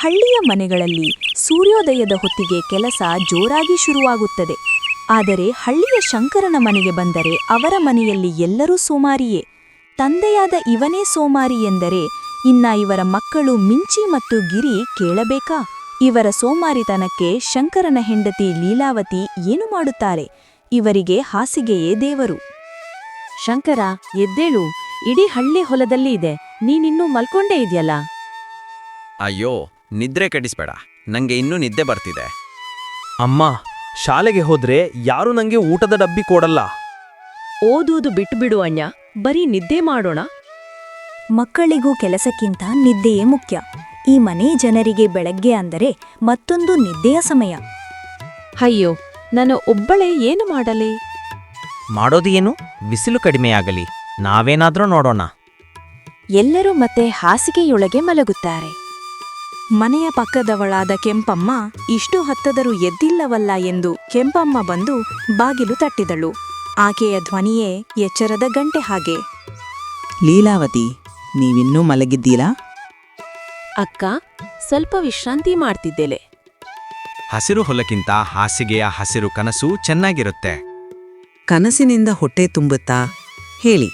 ಹಳ್ಳಿಯ ಮನೆಗಳಲ್ಲಿ ಸೂರ್ಯೋದಯದ ಹೊತ್ತಿಗೆ ಕೆಲಸ ಜೋರಾಗಿ ಶುರುವಾಗುತ್ತದೆ. ಆದರೆ ಹಳ್ಳಿಯ ಶಂಕರನ ಮನೆಗೆ ಬಂದರೆ ಅವರ ಮನೆಯಲ್ಲಿ ಎಲ್ಲರೂ ಸೋಮಾರಿಯೇ. ತಂದೆಯಾದ ಇವನೇ ಸೋಮಾರಿ ಎಂದರೆ ಇನ್ನ ಇವರ ಮಕ್ಕಳು ಮಿಂಚಿ ಮತ್ತು ಗಿರಿ ಕೇಳಬೇಕಾ? ಇವರ ಸೋಮಾರಿತನಕ್ಕೆ ಶಂಕರನ ಹೆಂಡತಿ ಲೀಲಾವತಿ ಏನು ಮಾಡುತ್ತಾರೆ? ಇವರಿಗೆ ಹಾಸಿಗೆಯೇ ದೇವರು. ಶಂಕರ ಎದ್ದೇಳು. ಇಡೀ ಹಳ್ಳಿ ಹೊಲದಲ್ಲಿ ಇದೆ. ನೀನಿನ್ನೂ ಮಲ್ಕೊಂಡೇ ಇದೆಯಲ್ಲ? ಅಯ್ಯೋ ನಿದ್ರೆ ಕೆಡಿಸ್ಬೇಡ. ನಂಗೆ ಇನ್ನೂ ನಿದ್ದೆ ಬರ್ತಿದೆ. ಅಮ್ಮ ಶಾಲೆಗೆ ಹೋದ್ರೆ ಯಾರು ನಂಗೆ ಊಟದ ಡಬ್ಬಿ ಕೊಡಲ್ಲ. ಓದುವುದು ಬಿಟ್ಬಿಡು ಅಣ್ಣ ಬರೀ ನಿದ್ದೆ ಮಾಡೋಣ. ಮಕ್ಕಳಿಗೂ ಕೆಲಸಕ್ಕಿಂತ ನಿದ್ದೆಯೇ ಮುಖ್ಯ. ಈ ಮನೆ ಜನರಿಗೆ ಬೆಳಗ್ಗೆ ಅಂದರೆ ಮತ್ತೊಂದು ನಿದ್ದೆಯ ಸಮಯ. ಅಯ್ಯೋ ನಾನು ಒಬ್ಬಳೇ ಏನು ಮಾಡಲಿ? ಮಾಡೋದು ಏನು? ಬಿಸಿಲು ಕಡಿಮೆಯಾಗಲಿ. ನಾವೇನಾದ್ರೂ ನೋಡೋಣ. ಎಲ್ಲರೂ ಮತ್ತೆ ಹಾಸಿಗೆಯೊಳಗೆ ಮಲಗುತ್ತಾರೆ. ಮನೆಯ ಪಕ್ಕದವಳಾದ ಕೆಂಪಮ್ಮ ಇಷ್ಟು ಹತ್ತದರೂ ಎದ್ದಿಲ್ಲವಲ್ಲ ಎಂದು ಕೆಂಪಮ್ಮ ಬಂದು ಬಾಗಿಲು ತಟ್ಟಿದಳು. ಆಕೆಯ ಧ್ವನಿಯೇ ಎಚ್ಚರದ ಗಂಟೆ ಹಾಗೆ. ಲೀಲಾವತಿ ನೀವಿನ್ನೂ ಮಲಗಿದ್ದೀರಾ? ಅಕ್ಕ ಸ್ವಲ್ಪ ವಿಶ್ರಾಂತಿ ಮಾಡ್ತಿದ್ದೇಲೆ ಹಸಿರು ಹೊಲಕ್ಕಿಂತ ಹಾಸಿಗೆಯ ಹಸಿರು ಕನಸು ಚೆನ್ನಾಗಿರುತ್ತೆ. ಕನಸಿನಿಂದ ಹೊಟ್ಟೆ ತುಂಬುತ್ತಾ? ಹೇಳಿ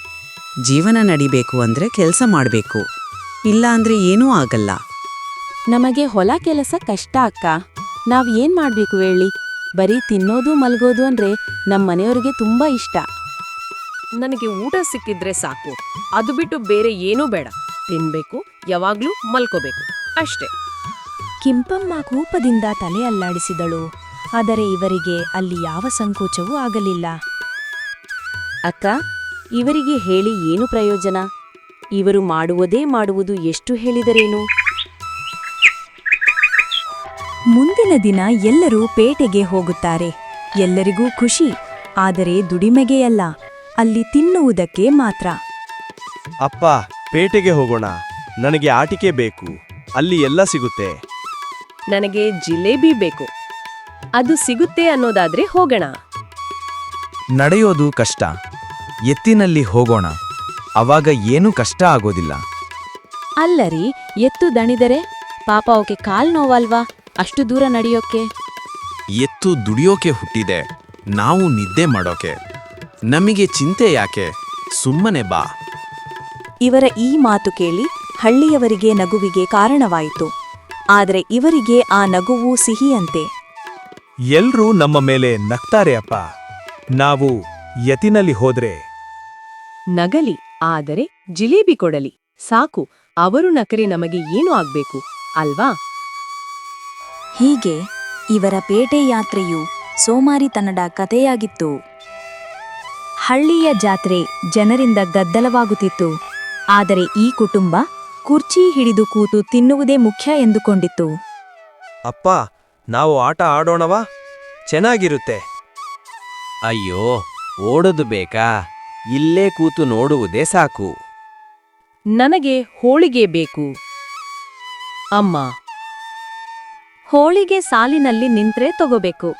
ಜೀವನ ನಡಿಬೇಕು ಅಂದ್ರೆ ಕೆಲಸ ಮಾಡಬೇಕು. ಇಲ್ಲ ಅಂದ್ರೆ ಏನೂ ಆಗಲ್ಲ. ನಮಗೆ ಹೊಲ ಕೆಲಸ ಕಷ್ಟ ಅಕ್ಕ. ನಾವ್ ಏನ್ ಮಾಡ್ಬೇಕು ಹೇಳಿ? ಬರೀ ತಿನ್ನೋದು ಮಲ್ಗೋದು ಅಂದ್ರೆ ನಮ್ ಮನೆಯವರಿಗೆ ತುಂಬಾ ಇಷ್ಟ. ನನಗೆ ಊಟ ಸಿಕ್ಕಿದ್ರೆ ಸಾಕು. ಅದು ಬಿಟ್ಟು ಬೇರೆ ಏನೂ ಬೇಡ. ತಿನ್ಬೇಕು ಯಾವಾಗ್ಲೂ ಮಲ್ಕೋಬೇಕು. ಅಷ್ಟೇ. ಕಿಂಪಮ್ಮ ಕೂಪದಿಂದ ತಲೆ ಅಲ್ಲಾಡಿಸಿದಳು. ಆದರೆ ಇವರಿಗೆ ಅಲ್ಲಿ ಯಾವ ಸಂಕೋಚವೂ ಆಗಲಿಲ್ಲ. ಅಕ್ಕ ಇವರಿಗೆ ಹೇಳಿ ಏನು ಪ್ರಯೋಜನ? ಇವರು ಮಾಡುವುದೇ ಮಾಡುವುದು ಎಷ್ಟು ಹೇಳಿದರೇನು? ಮುಂದಿನ ದಿನ ಎಲ್ಲರೂ ಪೇಟೆಗೆ ಹೋಗುತ್ತಾರೆ. ಎಲ್ಲರಿಗೂ ಖುಷಿ ಆದರೆ ದುಡಿಮೆಗೆ ಅಲ್ಲ ಅಲ್ಲಿ ತಿನ್ನುವುದಕ್ಕೆ ಮಾತ್ರ. ಅಪ್ಪ ಪೇಟೆಗೆ ಹೋಗೋಣ. ನನಗೆ ಆಟಿಕೆ ಬೇಕು ಅಲ್ಲಿ ಎಲ್ಲ ಸಿಗುತ್ತೆ. ನನಗೆ ಜಿಲೇಬಿ ಬೇಕು. ಅದು ಸಿಗುತ್ತೆ ಅನ್ನೋದಾದ್ರೆ ಹೋಗೋಣ. ನಡೆಯೋದು ಕಷ್ಟ. ಎತ್ತಿನಲ್ಲಿ ಹೋಗೋಣ. ಅವಾಗ ಏನೂ ಕಷ್ಟ ಆಗೋದಿಲ್ಲ. ಅಲ್ಲರಿ ಎತ್ತು ದಣಿದರೆ? ಪಾಪ ಅವಕ್ಕೆ ಕಾಲ್ ನೋವಲ್ವಾ? ಅಷ್ಟು ದೂರ ನಡೆಯೋಕೆ? ಎತ್ತು ದುಡಿಯೋಕೆ ಹುಟ್ಟಿದೆ. ನಾವು ನಿದ್ದೆ ಮಾಡೋಕೆ. ನಮಗೆ ಚಿಂತೆ ಯಾಕೆ? ಸುಮ್ಮನೆ ಬಾ. ಇವರ ಈ ಮಾತು ಕೇಳಿ ಹಳ್ಳಿಯವರಿಗೆ ನಗುವಿಗೆ ಕಾರಣವಾಯಿತು. ಆದರೆ ಇವರಿಗೆ ಆ ನಗುವು ಸಿಹಿಯಂತೆ. ಎಲ್ರೂ ನಮ್ಮ ಮೇಲೆ ನಗ್ತಾರೆ ಅಪ್ಪ. ನಾವು ಯತಿನಲ್ಲಿ ಹೋದ್ರೆ. ನಗಲಿ ಆದರೆ ಜಿಲೇಬಿ ಕೊಡಲಿ. ಸಾಕು ಅವರು ನಕರೆ ನಮಗೆ ಏನು ಆಗ್ಬೇಕು? ಅಲ್ವಾ? ಹೀಗೆ ಇವರ ಪೇಟೆ ಯಾತ್ರೆಯು ಸೋಮಾರಿತನದ ಕಥೆಯಾಗಿತ್ತು. ಹಳ್ಳಿಯ ಜಾತ್ರೆ ಜನರಿಂದ ಗದ್ದಲವಾಗುತ್ತಿತ್ತು. ಆದರೆ ಈ ಕುಟುಂಬ ಕುರ್ಚಿ ಹಿಡಿದು ಕೂತು ತಿನ್ನುವುದೇ ಮುಖ್ಯ ಎಂದುಕೊಂಡಿತ್ತು. ಅಪ್ಪ ನಾವು ಆಟ ಆಡೋಣವಾ? ಚೆನ್ನಾಗಿರುತ್ತೆ. ಅಯ್ಯೋ ಓಡೋದು ಬೇಕಾ? ಇಲ್ಲೇ ಕೂತು ನೋಡುವುದೇ ಸಾಕು. ನನಗೆ ಹೋಳಿಗೆ ಬೇಕು. ಅಮ್ಮ ಹೋಳಿಗೆ ಸಾಲಿನಲ್ಲಿ ನಿಂತ್ರೆ ತಗೋಬೇಕು.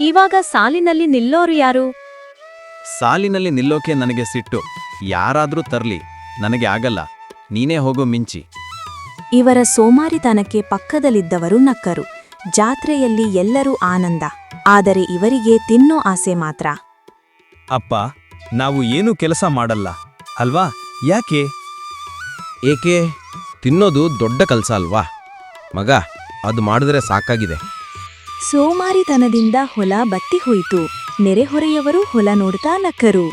ಇವಾಗ ಸಾಲಿನಲ್ಲಿ ನಿಲ್ಲೋರು ಯಾರು? ಸಾಲಿನಲ್ಲಿ ನಿಲ್ಲೋಕೆ ನನಗೆ ಸಿಟ್ಟು. ಯಾರಾದ್ರೂ ತರ್ಲಿ. ನನಗೆ ಆಗಲ್ಲ. ನೀನೇ ಹೋಗೋ ಮಿಂಚಿ. ಇವರ ಸೋಮಾರಿತನಕ್ಕೆ ಪಕ್ಕದಲ್ಲಿದ್ದವರು ನಕ್ಕರು. ಜಾತ್ರೆಯಲ್ಲಿ ಎಲ್ಲರೂ ಆನಂದ. ಆದರೆ ಇವರಿಗೆ ತಿನ್ನೋ ಆಸೆ ಮಾತ್ರ. ಅಪ್ಪ ನಾವು ಏನು ಕೆಲಸ ಮಾಡಲ್ಲ. ಅಲ್ವಾ? ಯಾಕೆ? ಏಕೆ? ತಿನ್ನೋದು ದೊಡ್ಡ ಕೆಲಸ ಅಲ್ವಾ? ಮಗ ಅದು ಮಾಡಿದ್ರೆ ಸಾಕಾಗಿದೆ. ಸೋಮಾರಿತನದಿಂದ ಹೊಲ ಬತ್ತಿ ಹೋಯಿತು. ನೆರೆಹೊರೆಯವರು ಹೊಲ ನೋಡ್ತಾ ನಕ್ಕರು.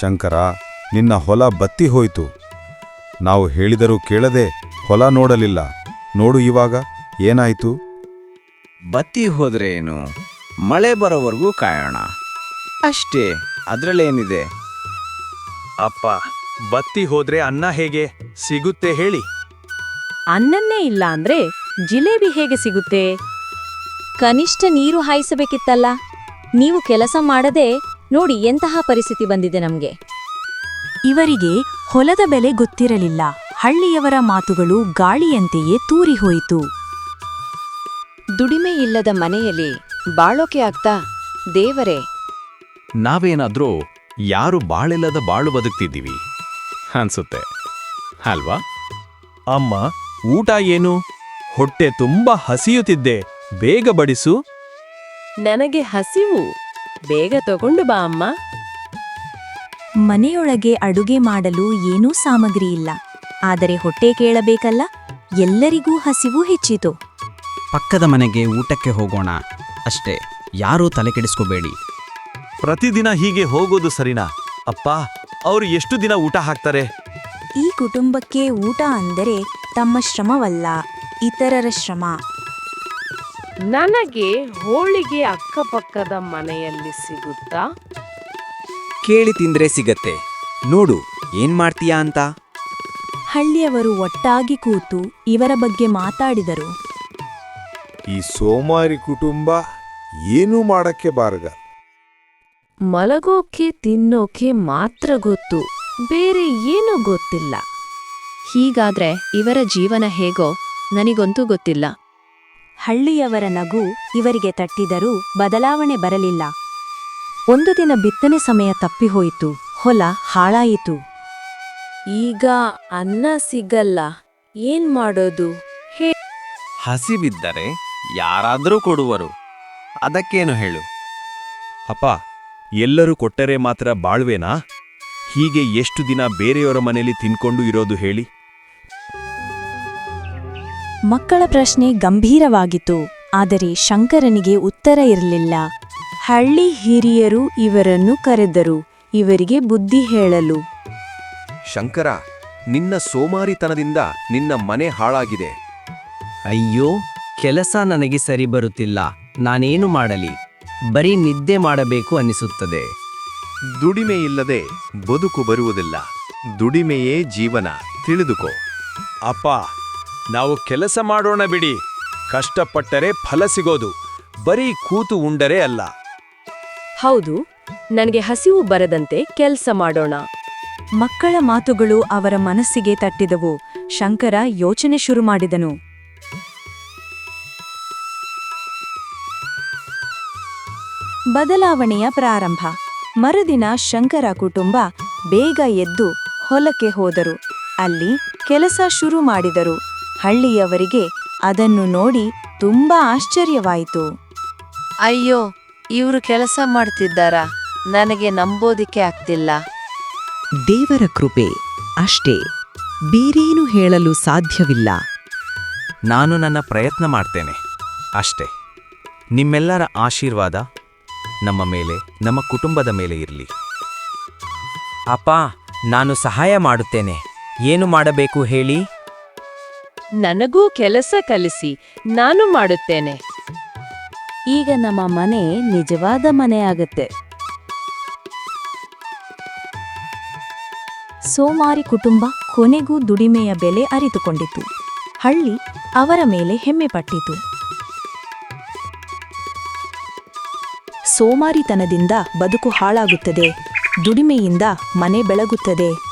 ಶಂಕರ ನಿನ್ನ ಹೊಲ ಬತ್ತಿ ಹೋಯಿತು. ನಾವು ಹೇಳಿದರೂ ಕೇಳದೆ ಹೊಲ ನೋಡಲಿಲ್ಲ. ನೋಡು ಇವಾಗ ಏನಾಯಿತು? ಬತ್ತಿ ಹೋದ್ರೆ ಏನು? ಮಳೆ ಬರೋವರೆಗೂ ಕಾಯೋಣ. ಅಷ್ಟೇ ಅದರಲ್ಲೇನಿದೆ? ಅಪ್ಪ ಬತ್ತಿ ಹೋದ್ರೆ ಅನ್ನ ಹೇಗೆ? ಸಿಗುತ್ತೆ ಹೇಳಿ. ಅನ್ನನ್ನೇ ಇಲ್ಲ ಅಂದ್ರೆ ಜಿಲೇಬಿ ಹೇಗೆ ಸಿಗುತ್ತೆ? ಕನಿಷ್ಠ ನೀರು ಹಾಯಿಸಬೇಕಿತ್ತಲ್ಲ. ನೀವು ಕೆಲಸ ಮಾಡದೆ ನೋಡಿ ಎಂತಹ ಪರಿಸ್ಥಿತಿ ಬಂದಿದೆ ನಮ್ಗೆ. ಇವರಿಗೆ ಹೊಲದ ಬೆಲೆ ಗೊತ್ತಿರಲಿಲ್ಲ. ಹಳ್ಳಿಯವರ ಮಾತುಗಳು ಗಾಳಿಯಂತೆಯೇ ತೂರಿಹೋಯಿತು ದುಡಿಮೆ ಇಲ್ಲದ ಮನೆಯಲ್ಲಿ ಬಾಳೋಕೆ ಆಗ್ತಾ? ದೇವರೇ. ನಾವೇನಾದ್ರೂ ಯಾರು ಬಾಳಿಲ್ಲದ ಬಾಳು ಬದುಕ್ತಿದ್ದೀವಿ? ಅನ್ಸುತ್ತೆ. ಅಲ್ವಾ? ಅಮ್ಮ ಊಟ ಏನು? ಹೊಟ್ಟೆ ತುಂಬಾ ಹಸಿಯುತ್ತಿದ್ದೆ. ಬೇಗ ಬಡಿಸು. ನನಗೆ ಹಸಿವು. ಬೇಗ ತಗೊಂಡು ಬಾ ಅಮ್ಮ. ಮನೆಯೊಳಗೆ ಅಡುಗೆ ಮಾಡಲು ಏನೂ ಸಾಮಗ್ರಿ ಇಲ್ಲ. ಆದರೆ ಹೊಟ್ಟೆ ಕೇಳಬೇಕಲ್ಲ? ಎಲ್ಲರಿಗೂ ಹಸಿವು ಹೆಚ್ಚಿತು. ಪಕ್ಕದ ಮನೆಗೆ ಊಟಕ್ಕೆ ಹೋಗೋಣ. ಅಷ್ಟೇ ಯಾರೂ ತಲೆ ಕೆಡಿಸ್ಕೋಬೇಡಿ. ಪ್ರತಿದಿನ ಹೀಗೆ ಹೋಗೋದು ಸರಿನಾ? ಅಪ್ಪ ಅವ್ರು ಎಷ್ಟು ದಿನ ಊಟ ಹಾಕ್ತಾರೆ? ಈ ಕುಟುಂಬಕ್ಕೆ ಊಟ ಅಂದರೆ ತಮ್ಮ ಶ್ರಮವಲ್ಲ ಇತರರ ಶ್ರಮ. ನನಗೆ ಹೋಳಿಗೆ ಅಕ್ಕಪಕ್ಕದ ಮನೆಯಲ್ಲಿ ಸಿಗುತ್ತಾ? ಕೇಳಿ ತಿಂದ್ರೆ ಸಿಗತ್ತೆ. ನೋಡು ಏನ್ ಮಾಡ್ತೀಯಾ ಅಂತ? ಹಳ್ಳಿಯವರು ಒಟ್ಟಾಗಿ ಕೂತು ಇವರ ಬಗ್ಗೆ ಮಾತಾಡಿದರು. ಈ ಸೋಮಾರಿ ಕುಟುಂಬ ಏನೂ ಮಾಡಕ್ಕೆ ಬಾರಗ. ಮಲಗೋಕೆ ತಿನ್ನೋಕೆ ಮಾತ್ರ ಗೊತ್ತು. ಬೇರೆ ಏನೂ ಗೊತ್ತಿಲ್ಲ. ಹೀಗಾದ್ರೆ ಇವರ ಜೀವನ ಹೇಗೋ ನನಗಂತೂ ಗೊತ್ತಿಲ್ಲ. ಹಳ್ಳಿಯವರ ನಗು ಇವರಿಗೆ ತಟ್ಟಿದರೂ ಬದಲಾವಣೆ ಬರಲಿಲ್ಲ. ಒಂದು ದಿನ ಬಿತ್ತನೆ ಸಮಯ ತಪ್ಪಿಹೋಯಿತು ಹೊಲ ಹಾಳಾಯಿತು. ಈಗ ಅನ್ನ ಸಿಗಲ್ಲ ಏನ್ ಮಾಡೋದು? ಹಸಿಬಿದ್ದರೆ ಯಾರಾದರೂ ಕೊಡುವರು. ಅದಕ್ಕೇನು ಹೇಳು? ಅಪ್ಪ ಎಲ್ಲರೂ ಕೊಟ್ಟರೆ ಮಾತ್ರ ಬಾಳ್ವೇನಾ? ಹೀಗೆ ಎಷ್ಟು ದಿನ ಬೇರೆಯವರ ಮನೆಯಲ್ಲಿ ತಿನ್ಕೊಂಡು ಇರೋದು ಹೇಳಿ? ಮಕ್ಕಳ ಪ್ರಶ್ನೆ ಗಂಭೀರವಾಗಿತ್ತು ಆದರೆ ಶಂಕರನಿಗೆ ಉತ್ತರ ಇರಲಿಲ್ಲ. ಹಳ್ಳಿ ಹಿರಿಯರು ಇವರನ್ನು ಕರೆದರು ಇವರಿಗೆ ಬುದ್ಧಿ ಹೇಳಲು. ಶಂಕರ ನಿನ್ನ ಸೋಮಾರಿತನದಿಂದ ನಿನ್ನ ಮನೆ ಹಾಳಾಗಿದೆ. ಅಯ್ಯೋ ಕೆಲಸ ನನಗೆ ಸರಿ ಬರುತ್ತಿಲ್ಲ ನಾನೇನು ಮಾಡಲಿ? ಬರೀ ನಿದ್ದೆ ಮಾಡಬೇಕು ಅನಿಸುತ್ತದೆ ದುಡಿಮೆ ಇಲ್ಲದೆ ಬದುಕು ಬರುವುದಿಲ್ಲ. ದುಡಿಮೆಯೇ ಜೀವನ. ತಿಳಿದುಕೋ. ಅಪ್ಪ ನಾವು ಕೆಲಸ ಮಾಡೋಣ ಬಿಡಿ. ಕಷ್ಟಪಟ್ಟರೆ ಫಲ ಸಿಗೋದು. ಬರೀ ಕೂತು ಉಂಡರೆ ಅಲ್ಲ. ಹೌದು ನನಗೆ ಹಸಿವು ಬರದಂತೆ ಕೆಲಸ ಮಾಡೋಣ. ಮಕ್ಕಳ ಮಾತುಗಳು ಅವರ ಮನಸ್ಸಿಗೆ ತಟ್ಟಿದವು. ಶಂಕರ ಯೋಚನೆ ಶುರು ಮಾಡಿದನು. ಬದಲಾವಣೆಯ ಪ್ರಾರಂಭ. ಮರುದಿನ ಶಂಕರ ಕುಟುಂಬ ಬೇಗ ಎದ್ದು ಹೊಲಕ್ಕೆ ಹೋದರು. ಅಲ್ಲಿ ಕೆಲಸ ಶುರು ಮಾಡಿದರು. ಹಳ್ಳಿಯವರಿಗೆ ಅದನ್ನು ನೋಡಿ ತುಂಬಾ ಆಶ್ಚರ್ಯವಾಯಿತು. ಅಯ್ಯೋ ಇವರು ಕೆಲಸ ಮಾಡ್ತಿದ್ದಾರಾ? ನನಗೆ ನಂಬೋದಿಕ್ಕೆ ಆಗ್ತಿಲ್ಲ. ದೇವರ ಕೃಪೆ ಅಷ್ಟೇ. ಬೇರೇನು ಹೇಳಲು ಸಾಧ್ಯವಿಲ್ಲ. ನಾನು ನನ್ನ ಪ್ರಯತ್ನ ಮಾಡ್ತೇನೆ. ಅಷ್ಟೇ. ನಿಮ್ಮೆಲ್ಲರ ಆಶೀರ್ವಾದ ನಮ್ಮ ಮೇಲೆ ನಮ್ಮ ಕುಟುಂಬದ ಮೇಲೆ ಇರಲಿ. ಅಪ್ಪ ನಾನು ಸಹಾಯ ಮಾಡುತ್ತೇನೆ. ಏನು ಮಾಡಬೇಕು ಹೇಳಿ? ನನಗೂ ಕೆಲಸ ಕಲಿಸಿ ನಾನು ಮಾಡುತ್ತೇನೆ. ಈಗ ನಮ್ಮ ಮನೆ ನಿಜವಾದ ಮನೆ ಆಗುತ್ತೆ. ಸೋಮಾರಿ ಕುಟುಂಬ ಕೊನೆಗೂ ದುಡಿಮೆಯ ಬೆಲೆ ಅರಿತುಕೊಂಡಿತು ಹಳ್ಳಿ ಅವರ ಮೇಲೆ ಹೆಮ್ಮೆ ಪಟ್ಟಿತು. ಸೋಮಾರಿತನದಿಂದ ಬದುಕು ಹಾಳಾಗುತ್ತದೆ. ದುಡಿಮೆಯಿಂದ ಮನೆ ಬೆಳಗುತ್ತದೆ.